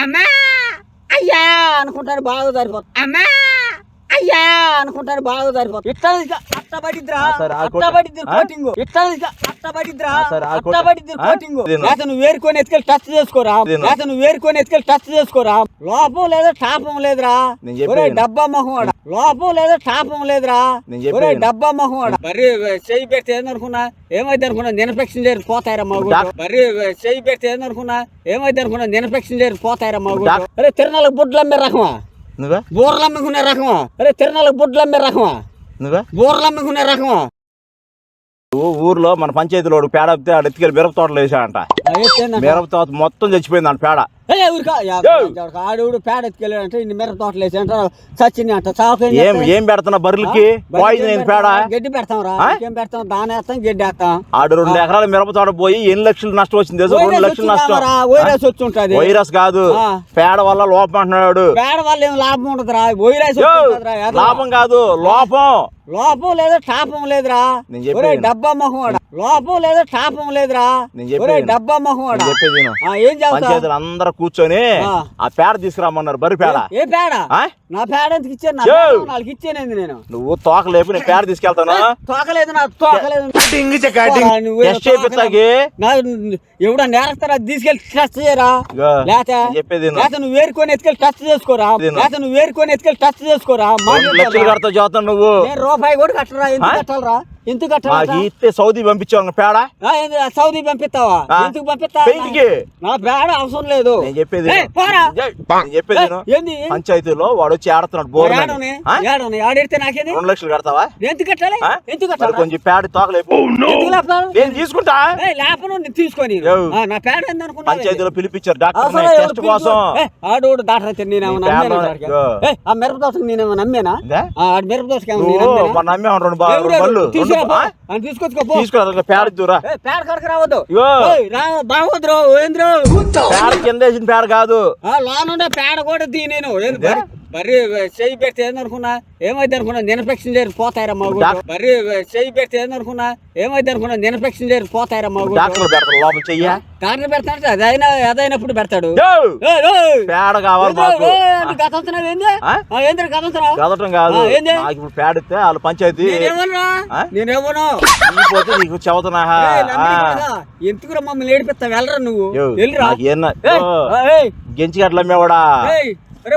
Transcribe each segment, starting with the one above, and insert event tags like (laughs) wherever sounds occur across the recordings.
అమ్మా! అయ్యా! అనుకుంటాను బాగా సరిపోతుంది. అమ్మా! అయ్యా అనుకుంటాను బాగా సరిపోతుంది. ఇట్లా? కోటింగ్ ఇట్లా? కోటింగ్ నువ్వు వేరుకొని ఎత్తుకెళ్ళి టచ్ చేసుకోరా. నువ్వు వేరుకొని ఎత్తుకెళ్ళి టచ్ చేసుకోరా. లోపం లేదా టాపం లేదురా. డబ్బా మొహం వాడ లోపం లేదా టాపం లేదురా. నేను చెప్పేది ఒరేయ్ విను. డబ్బా మొహం మరి చెయ్యి పెడితే ఏందనుకున్నా? ఏమైంది అనుకున్నా? ఇన్ఫెక్షన్ చేరి పోతాయిరా మా మరి చెయ్యి పెడితే ఏందనుకున్నా? ఏమైంది అనుకున్నా? ఇన్ఫెక్షన్ చేరి పోతాయిరా మా అరే తిరణాలకు బుడ్లు అమ్మే రకమా? నువ్వే? బూరలు అమ్ముకునే రకమా అరే తిరణాలకు బుడ్లు అమ్మే రకమా నువ్వే? బూరలు అమ్ముకునే రకమా ఊ- ఊర్లో మన పంచాయతీలో పేడ ఆడు ఎత్తుకెళ్ళి మిరప తోటలో వేసాడంట. మిరప తోట మొత్తం చచ్చిపోయింది అంట పేడ. ఊరికా. యో! ఆడు పేడ ఎత్తుకెళ్ళాడంటే ఇన్ని మిరప తోటలు వేసి అంట చచ్చింది అంట చావు ఏం ఏం పెడుతున్నా బర్రెలకి? పాయిజన్ పేడ? గడ్డి పెడతాం రా? ఏం పెడతాం? దాని వేస్తాం గడ్డి వేస్తాం. ఆడు రెండు ఎకరాల మిరప తోట పోయి ఎన్ని లక్షలు నష్టం వచ్చింది? రెండు లక్షలు నష్టం. వైరస్ వచ్చి ఉంటది వైరస్ కాదు. పేడ వల్ల లోపం అంటున్నాడు. పేడ వల్ల ఏం లాభం వైరస్ వచ్చి ఉంటదిరా, ఏదో. లాభం కాదు లోపం. లోపం లేదా టాపం లేదురా. డబ్బా మొహం లోపం లేదా టాపం లేదురా. డబ్బా మొహం చెప్పేది ఏం అందరూ కూర్చొని ఆ. పేడ తీసుకురామన్నారు బర్రె పేడ ఏ పేడ ఆ? నా పేడ ఎందుకు ఇచ్చాను నా. పేడ వాళ్ళకి ఇచ్చానేంది నేను. నువ్వు తోక లేపు నేను పేడ తీసుకెళ్తాను? తోకలేదు నా తోకలేదు చేపిస్తాకి నా ఎవడ నేరస్తారా? తీసుకెళ్ళి టెస్ట్ చేయరా? లేతే చెప్పేది. లేతే నువ్వు వేరుకొని ఎత్తుకెళ్ళి టెస్ట్ చేసుకోరా. లేతే నువ్వు వేరుకొని ఎత్తుకెళ్ళి టెస్ట్ చేసుకోరా? లక్షలు కడతావు నువ్వు. నేను రూపాయి కూడా కట్టరా? ఎందుకు? కట్టాలరా? ఎందుకు మాకు కట్టాలరా ఇస్తే సౌదీ పంపించావు పేడ? సౌదీ పంపిస్తావా. ఎందుకు పంపిస్తా పెయింట్కి. నా పేడ అవసరం లేదు. నేను చెప్పేది చెప్పేది పంచాయతీలో వాడు వచ్చి ఆడుతున్నాడు బోర్ ఆడితే నాకేది? రెండు లక్షలు కడతావా? ఎందుకు కట్టాలి? ఎందుకు కట్టాలి? కొంచెం పేడ తోకలేపు? నేను తీసుకుంటా. లేపను తీసుకొని నా పంచాయతీలో పిలిపించారు డాక్టర్ టెస్ట్ కోసం. ఆడోడు డాక్టర్ అయితే నేనేమో ఆ మిరప నేనేమో నమ్మేనా? ఆడి మిరప ఏమో రెండు బళ్ళు తీసుకురా తీసుకొచ్చుకో దూరా కడక రావద్దు. బాగోద్రు ఏంద్రు. కింద వేసిన పేడ కాదు. ఆ లోనుండే పేడ కూడా తీ నేను? మరి చెయ్యి పెడితే ఏందనుకున్నా? ఏమైంది అనుకున్నా? ఇన్ఫెక్షన్ చేరి పోతాయిరా మా మరి చెయ్యి పెడితే ఏందనుకున్నా? ఏమైంది అనుకున్నా? ఇన్ఫెక్షన్ చేరి పోతాయిరా మా లోపల చెయ్య. డాక్టర్ పెడతాడు అదైనా అదైనప్పుడు పెడతాడు. యో! ఏయ్, ఏయ్. పేడ కావాలి గతంతున్నావు ఏంది? గతంతున్నావు? కాదు? నాకు ఇప్పుడు వాళ్ళు పంచాయతీ. నేనేమన్నా? ఆ? నేనేమను పోతే నీకు చదువుతున్నా ఎందుకురా మమ్మల్ని ఏడిపిస్తావు? వెళ్ళరా నువ్వు? వెళ్ళిరా. గెంచి గట్ల అమ్మేవాడా?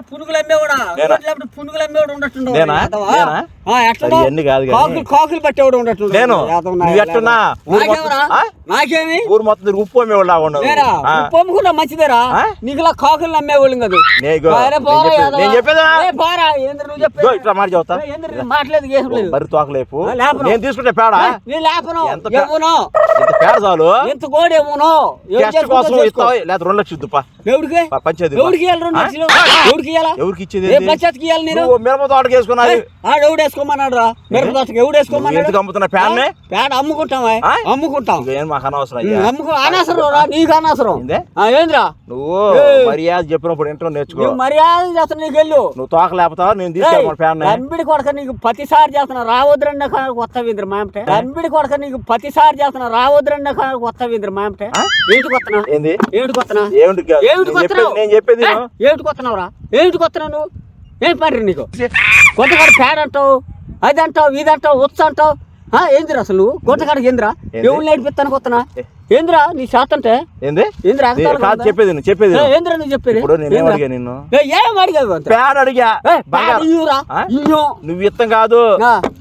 పునుగులు అమ్మేవాడా? పునుగులు అమ్మేవాడు ఉండట్టుండవు. కాకులు కాకులు పట్టేవాడు ఉండట్టుండవు నేను? ఎట్టున్నా? నాకేమి? ఊరు మొత్తం తిరిగి ఉప్పు ఆ. పొమ్ముకున్నా మంచిదేరా? ఆ? నీకు? ఇలా కాకులు అమ్మేవాళ్ళు కదా నేను చెప్పేది- ఇట్లా మాట బరి తోకలేపు. నేను తీసుకుంటే పేడ? లేపను. ఇంత పేడ చాలు? టెస్ట్ కోసం. ఇస్తావా? లేదా రెండు లక్షలు ఇద్దుపా. ఎవడికి? పంచాయతీ ఎవడికి ఇవ్వాలి రెండు ఆ? లక్షలు? ఎవడికి ఇవ్వాలా ఎవరికి ఇచ్చేది ఏ ఏంది? పంచాయతీకి ఇవ్వాలి నేను? నువ్వు మిరప తోటకి వేసుకున్నది ఆడు ఎవడు వేసుకోమన్నాడు రా మిరప దోసకి ఎవడు నువ్వు వేసుకోమన్నాడు ఎందుకు అమ్ముతున్న పేడ? అమ్ముకుంటాం ఏం మాకు అనవసరం ఉమ్, అయ్యా అమ్ముకో అనవసరం రా నీకు అనవసరం ఏందే? ఆ, ఏంద్రా? నువ్వు ఏయ్. మర్యాద చెప్పినప్పుడు ఇంట్లో నేర్చుకో. నువ్వు మర్యాద చేస్తున్నా నీకు వెళ్ళు నువ్వు తోక లేపుతావా నేను తీసుకెళ్ళమని ఫ్యాన్ తంబిడి కొడక నీకు ప్రతిసారి చేస్తున్నా కొత్త వింద్ర మామటే తంబిడి కొడక నీకు ప్రతిసారి చేస్తున్నా రావద్దురన్న కొత్త వింద్ర మామటే ఆ? ఏంటి కొత్తనా? ఏంది? ఏమిటి కొత్తనా? ఏమిటి కా- ఏమిటి నేను కొత్తనావు? చెప్పేది- నేను చెప్పేది ఏ, విను. ఏమిటి కొత్తనావురా ఏమిటి కొత్తనావు నువ్వు? ఏం పని నీకు? గొట్టకాడ పేడ అంటావు అది అంటావు ఇది అంటావు ఉత్స అంటావు. ఏందిరా అసలు? ఏందిరా? ఏంది? ఎవరు నేర్పిస్తాను కొత్తనా ఏందిరా నీ శాతం అంటే ఏంది ఏందిరా కాదు? చెప్పేది విను, చెప్పేది. ఏందిరా నువ్వు చెప్పేది? ఇప్పుడు నేనేం? అడిగా నిన్ను? ఏ? పేడ అడిగా. పేడ? ఇయ్యు. నువ్వు ఇత్తం కాదు.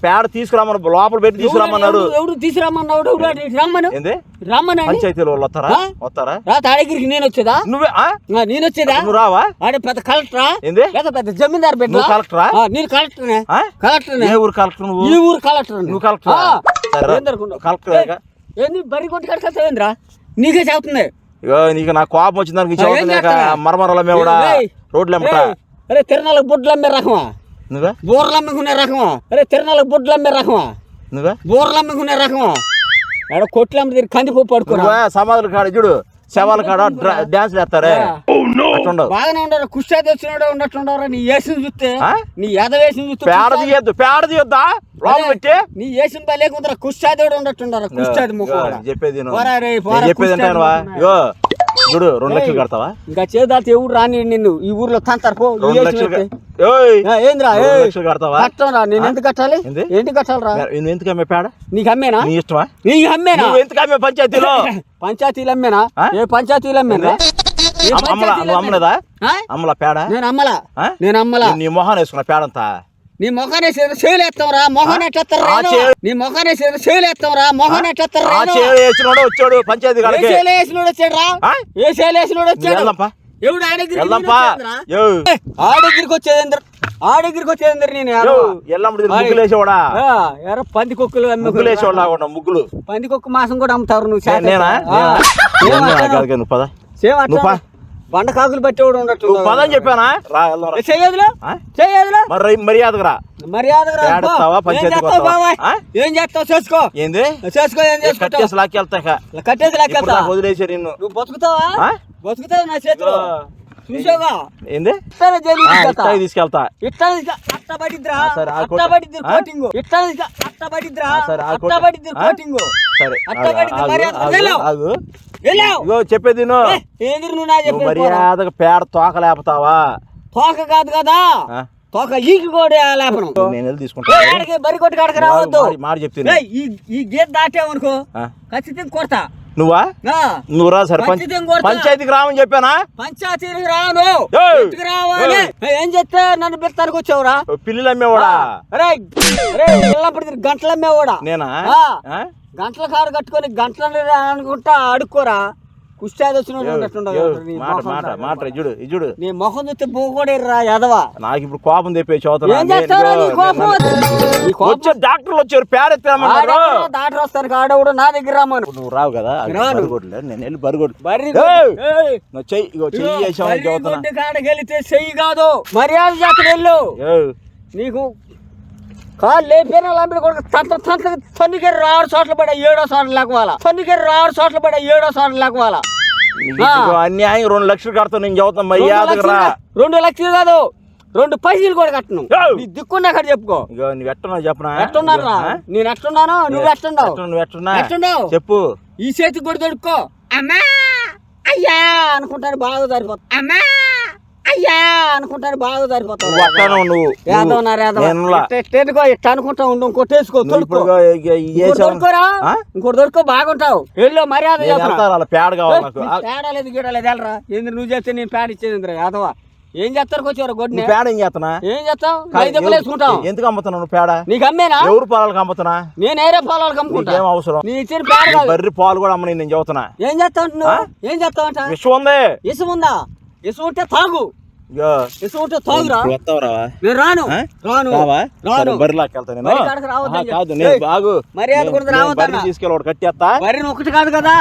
పేడ తీసుకురామన్నారు లోపల పెట్టి ఎవడు- తీసుకురామన్నాడు. ఎవడు ఇటు రమ్మను. ఏంది? రమ్మని పంచాయతీలో వాళ్ళు వస్తారా? వస్తారా? రా తాడగిరికి నేను వచ్చేదా? నువ్వే నేను వచ్చేదా? నువ్వు రావా? ఆడ పెద్ద కలెక్టరా? ఏంది? లేదా పెద్ద జమీందారు బిడ్డ నువ్వు కలెక్టరా? నేను కలెక్టర్నే. ఆ? కలెక్టర్నే. ఏ ఊరు కలెక్టర్ నువ్వు? ఈ ఊరు కలెక్టర్ నువ్వు కలెక్టరా? కలెక్టర్? ఏంది బరి కొట్టి నీకే చెబుతుంది ఇగో నీకు నా కోపం వచ్చిన దానికి? మరమరల ఏయ్, రోడ్లు అమ్మట అరే తిరణాలకు బుడ్లు అమ్మే రకమా? నువ్వే? బూరలు అమ్ముకునే రకమా? అరే తిరణాలకు బుడ్లు అమ్మే రకమా? నువ్వే? బూరలు అమ్ముకునే రకమా? ఆడ కొట్లు అమ్మ కందిపప్పు నువ్వే సమాధుల కాడ చూడు. శవాల కాడ డాన్స్ వేస్తారే? అట్లుండవు బాగానే ఉండరు కుష్టాది వచ్చినాడు ఉన్నట్టుండవరా నీ వేసిన చూస్తే? నీ ఎద వేసిన చూస్తే పేడ తీయద్దు పేడ తీయొద్దా? లోపల పెట్టి. నీ వేసిన పని లేకుండా కుష్టాది కూడా ఉన్నట్టుండరా కుష్టాది ముఖం. చెప్పేది చెప్పేది. ఇగో. చూడు రెండు లక్షలు కడతావా? ఇంకా చేదాల్సి ఎవరు రాని నిన్ను? ఈ ఊర్లో తంతారు పో ఈ రెండు వేసిన లక్షలు వ్యక్తి. క- ఓయ్! ఆ, ఏందిరా లక్షలు కడతావా? కట్టంరా నేను ఎందుకు కట్టాలి? ఏంటి కట్టాలరా? నువ్వు ఎందుకు అమ్మే పేడ? నీకు అమ్మేనా? నీ ఇష్టమా? నీకు అమ్మేనా? ఎందుకు అమ్మే పంచాయతీలో? (laughs) పంచాయతీలు అమ్మేనా? ఏ పంచాయతీలు అమ్మేనా? అమ్మలా నువ్వు అమ్మలేదా? అమ్మలా పేడ? నేను అమ్మలా? నేను అమ్మలా. నీ మొహాన్ని వేసుకున్న పేడంతా? నీ మొఖానే సేలు ఎత్తాంరా మొహన్ ఎట్లెత్తారు నీ మొఖానే సేలు ఎత్తాంరా మొహన్ ఎట్లెత్తారు వేసినోడు వచ్చాడు పంచాయతీ ఏ సేలు వేసినోడు వచ్చాడు రా? ఏ సేలు వేసినోడు వచ్చాడు ఎవడు ఆ దగ్గరికి వెళ్దాంపా వచ్చేదేంద్రా? యో. ఆ దగ్గరికి వచ్చేదేంద్ర ఆ దగ్గరికి వచ్చేదేంద్ర నేను యో ఎవరు? ఎల్లమ్మడి ముగ్గులు వేసేవాడా ఆ, ఎవరో పంది కుక్కలు అమ్మే ముగ్గులు పంది కుక్క మాసం కూడా అమ్ముతారు నువ్వు నే- బండ కాకులు పట్టేవాడు ఉన్నట్టు నువ్వు పద అని చెప్పానా ఆ? చెయ్యదులో? మరి మర్యాదగా. ఏడతావా, ఏం చేస్తావు చేసుకో. ఏంది? చేసుకో ఏం చేసుకుంటావు? కట్టేసి లాక్కెళ్తా కట్టేసి లెక్కెళ్తా నాకు వదిలేసారు నిన్ను. నువ్వు బతుకుతావా? బతుకుతావు నా చేతిలో. చూసావుగా ఏంది? తీసుకెళ్తా. తీసుకె- అట్ట పడిద్ది? కోటింగ్. పడిద్ది? కోటింగ్. సరే పడిద్ది మర్యాద చెప్పేది. ఏంది నువ్వు నా మర్యాదగా పేడ తోక లేపుతావా తోక కాదు కదా? తోక ఈకి కూడా లేపను. నేను తీసుకుంటా బరి కొట్టి కాడకి రావద్దు మాట- మాట చెప్తే ఏయ్, ఈ దాటావనుకో ఆ? ఖచ్చితంగా కొడతా. నువ్వా? ఆ, నువ్వు రా సరే పంచ- ఖచ్చితంగా కొడతా. పంచాయతీకి రామని చెప్పానా? పంచాయతీకి రాను. రావాలి. ఏం చెప్తే నన్ను బిడతానికి వచ్చావురా? పిల్లులు అమ్మేవాడా? గంటలు అమ్మేవాడా? నేనా? గంటల కారు కట్టుకొని గంటలు అనుకుంటా అడుక్కోరా కుష్టాది వచ్చినట్టు మాట మాట. మాట ఇజుడు ఇజుడు. నీ మొహం చూస్తే పోకూడదురా ఎదవా నాకు ఇప్పుడు కోపం తెప్పే చదువుతున్నా వచ్చే డాక్టర్లు వచ్చారు పేరెత్తామన్నారు ఆడెవడో దాటి వస్తాను ఆడవుడు నా దగ్గర రమ్మను. నువ్వు రావు కదా నేను వెళ్ళి! నువ్వు చెయ్యి చెయ్యి చదువుతున్నా కాదు. మర్యాద జాతర వెళ్ళు. నీకు కాళ్ళు లేపిన కొడుకు తంత తంత తన్నుకెరి రాడు చోట్ల పడే ఏడో చోట్ల లేకవాలా తన్నుకెరి రాడు చోట్ల పడే ఏడో చోట్ల లేకవాలా అన్యాయం రెండు లక్షలు కడతావు నేను చదువుతున్నా మర్యాదకు రా. రెండు లక్షలు కాదు రెండు పైసలు కూడా కట్టను! నీ దిక్కున్నా అక్కడ చెప్పుకో. నువ్వు ఎట్టున్నా చెప్పనా? ఎట్టున్నాను రా? ఆ? నేను ఎట్టున్నాను నువ్వు ఎట్టుండవు ఎట్టున్నా, నువ్వు ఎట్టున్నా? ఎట్టుండవు చెప్పు. ఈ చేతికి కూడా దొడుక్కో. అమ్మా! అయ్యా అనుకుంటాను బాగా సరిపోతా అమ్మా! అయ్యా అనుకుంటాను బాగా సరిపోతావు నువ్వు. ఇట్ట అనుకుంటా ఉండు కొట్టేసుకో దొరుకోరా? ఇంకోటి దొరుకో బాగుంటావు. వెళ్ళు మర్యాద పేడ వెళ్ళరా. ఏంది నువ్వు చేస్తే నేను పేడ ఇచ్చేది యాదవ. ఏం చేస్తారు వచ్చారు నువ్వు పేడ ఏం చేస్తున్నా? ఏం చేస్తావు? వేసుకుంటావు. ఎందుకు అమ్ముతున్నావు పేడ నీకు అమ్మేనా? ఎవరు పాలకు అమ్ముతున్నా? నేను ఏరే పొలాలకు అమ్ముకుంటా. నీకేం అవసరం? నీ ఇచ్చిన పేడ నీ కాదు. బర్రి పాలు కూడా అమ్మని నేను చదువుతున్నా ఏం చేస్తావు ఏం చేస్తావంట విషయం ఉంది. ఇసుమ ఉందా? ఇసుమ ఉంటే తాగు ఉంటే తాగురా. ఇప్పుడు వస్తావు రావా? నేను రాను? రాను. కాదు నేను బాగు. మర్యాద కూడా తీసుకెళ్ళి ఒకటి కట్టేస్తా బర్రెని ఒకటి కాదు కదా.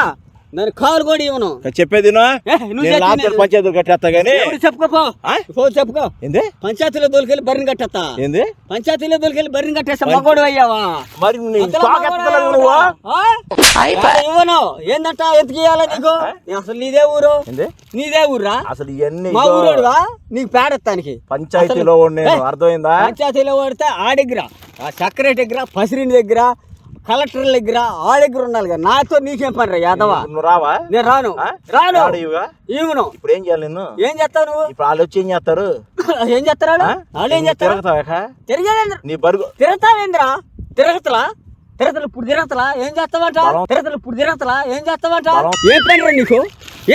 దాని కాలు కూడా ఇవ్వను. చెప్పేది నేను పంచాయతీలు కట్టేస్తా గానీ. చెప్పుకోపో ఆ? పో చెప్పుకో. ఏంది? పంచాయతీలో దొరికెళ్ళి బర్రెని కట్టేస్తా. ఏంది? పంచాయతీలో దొరికెళ్ళి బర్రెని కట్టేస్తా మగోడు అయ్యావా? మరి ఇవ్వను. ఏందంట? ఎందుకు ఇవ్వాలి నీకు? అసలు నీదే ఊరు. ఏంది? నీదే ఊర్రా అసలు ఇవన్నీ మా ఊరోడువా? నీకు పేడెత్తానికి పంచాయతీలో అర్థమైందా? పంచాయతీలో పడితే ఆ దగ్గర ఆ సెక్రటరీ దగ్గర పసిరిని దగ్గర కలెక్టర్ దగ్గర ఆ దగ్గర ఉండాలి కదా. నాతో నీకేం పని రా యాదవ? నువ్వు రావా? నేను రాను? రాను? ఇవ్వను. ఇప్పుడు ఏం చేయాలి నిన్ను? ఏం చేస్తావు నువ్వు? ఇప్పుడు వాళ్ళు వచ్చి ఏం చేస్తారు? (laughs) ఏం చేస్తారు వాళ్ళు? ఏం చేస్తారు? తిరగతావా తిరిగేదేంద్ర నీ బరుగు. తిరుగుతావేంద్రా తిరగతలా? తిరగతలు ఇప్పుడు తిరగతలా? ఏం చేస్తావంట. తిరగతలు ఇప్పుడు తిరగతలా? ఏం చేస్తావంట. ఏం పని రా నీకు?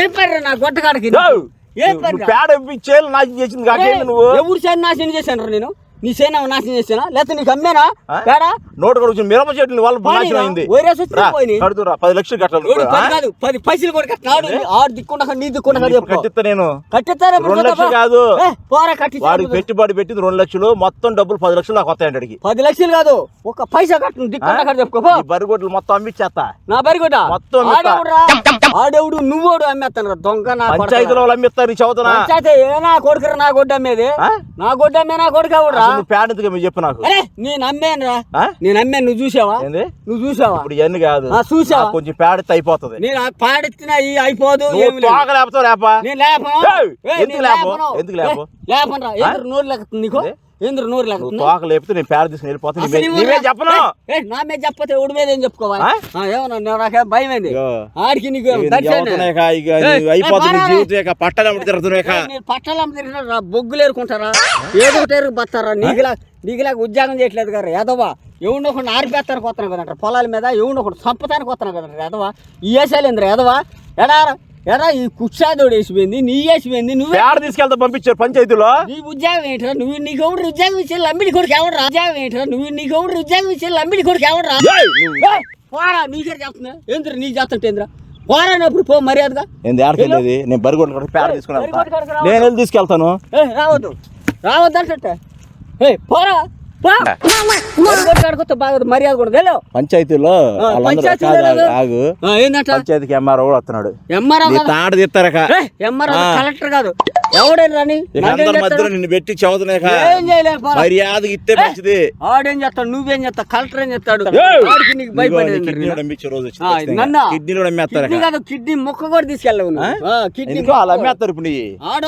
ఏం పని రా నా గొట్టకాడికి ఏయ్, ఏం పని? పేడ ఇప్పించేయాలి నాశనం చేసింది కాకేంది నువ్వు? ఎవరు నాశనం చేశాను నేను? నీ చేను నాశనం చేశానా లేకపోతే నీకు అమ్మేనా? పేడా నోటు కూడా వచ్చింది మిరప చెట్లు వాళ్ళ నాశనం అయింది. వైరస్ వచ్చి. కడుతురా పది లక్షలు కట్టాలి? కాదు పది పైసలు కూడా కట్టినాడు ఆడు దిక్కుండా నీ దిక్కుండా కట్టిస్తా నేను. కట్టిస్తారా రెండు లక్షలు కాదు. పోరా కట్టి వాడికి పెట్టుబడి పెట్టింది రెండు లక్షలు మొత్తం డబ్బులు పది లక్షలు నాకు వస్తాయండి అడిగి పది లక్షలు కాదు ఒక పైసా కట్టు దిక్కుండా కట్ట చెప్పుకో. బరిగొడ్లు మొత్తం అమ్మిచ్చేస్తా. నా బరిగొట మొత్తం ఆడెవడు? నువ్వోడు అమ్మేస్తాను రా. దొంగ నా కొడక. పంచాయతీలో వాళ్ళు అమ్మిస్తారు ఈ చదువుతున్నా పంచాయతీ ఏ నా కొడుకురా నా గొడ్డ అమ్మేది? నా గొడ్డ అమ్మే నా కొడుకు అసలు నువ్వు పేడ ఎందుకు చెప్పు నాకు. నేను అమ్మాను రా? నేను అమ్మాను నువ్వు చూసావా? నువ్వు చూసావా? ఇప్పుడు ఇవన్నీ కాదు. చూసావా? కొంచెం పేడ అయిపోతుంది. నేను పాడెత్తిన ఈ అయిపోదు లేపుతావు లేపా? నేను లేపను. ఎందుకు లేపను? లేపను. ఎందుకు లేపను? లేపనురా. ఎందుకు నోరు లేకపోతుంది నీకు? ఏంద్ర నోరు లేకుండా తోక లేపితే నేను పేడ తీసుకుని చెప్పను. నా మీద చెప్పతే ఎవడి మీద ఏం చెప్పుకోవాలి? ఏమన్నా నాకే భయం ఏంది. ఆడికి నీకు అయిపోతుంది జీవితం తిరుగుతున్నాయి పట్టాలమ్మ తిరిగిన బొగ్గులు ఏరుకుంటారా? ఏదో ఒకటి బతారా నీకులా నీకులాగా ఉద్యోగం చేయట్లేదు కదా ఎదవా ఎవడిని ఒకటి ఆరిపేస్తానికి వస్తున్నావు కదంట పొలాల మీద. ఎవడిని ఒకటి చంపతానికి వస్తున్నావు కదంట ఎదవా ఈ వేసాలేంద్ర ఎదవా ఎడా ఎడా ఈ కుక్షాదోడు వేసిపోయింది నీ వేసిపోయింది నువ్వే పేడ తీసుకెళ్తా పంపించారు పంచాయతీలో? నీ ఉద్యోగం ఏంటరా నువ్వు నీకు ఎవడు ఉద్యోగం ఇచ్చే లంబిడి కొడుకు ఎవడు రా ఉద్యోగం ఏంటరా నువ్వు నీకు ఎవడు ఉద్యోగం ఇచ్చే లంబిడి కొడుకు ఎవడు రా ఏయ్, నువ్వు- ఏయ్, పోరా నీకే చెప్తున్నా ఏంద్ర నీకు చెప్తుంటే ఏంద్రా? పోరానప్పుడు పో మర్యాదగా. ఏంది ఆడకెళ్ళేది నేను పేడ తీసుకుని బరిగొడ్డు కాడికి రావద్దు. నేను వెళ్ళి తీసుకెళ్తాను. రావద్దు. రావద్దు అంటే పోరా. మర్యాద కూడా పంచాయతీలో. ఆగు పంచాయతీకి ఎంఆర్ఓ కూడా వస్తున్నాడు. ఎంఆర్ఓ తాట తీస్తారక. కలెక్టర్ కాదు. ఎవడేం రాని? ఇక నన్నేం అందరి మధ్యలో? నిన్ను పెట్టి చదువుతున్నాయి ఇస్తే మంచిది. ఆడేం చేస్తాడు నువ్వేం చేస్తావు కలెక్టర్ ఏం చేస్తాడు? నీకు భయపడేది కిడ్నీ? కూడా రోజు? కిడ్నీ కూడా అమ్మేస్తారు కిడ్నీ కాదు కిడ్నీ ముక్క కూడా తీసుకెళ్ళవు కిడ్నీ వాళ్ళు అమ్మేస్తారు ఇప్పుడు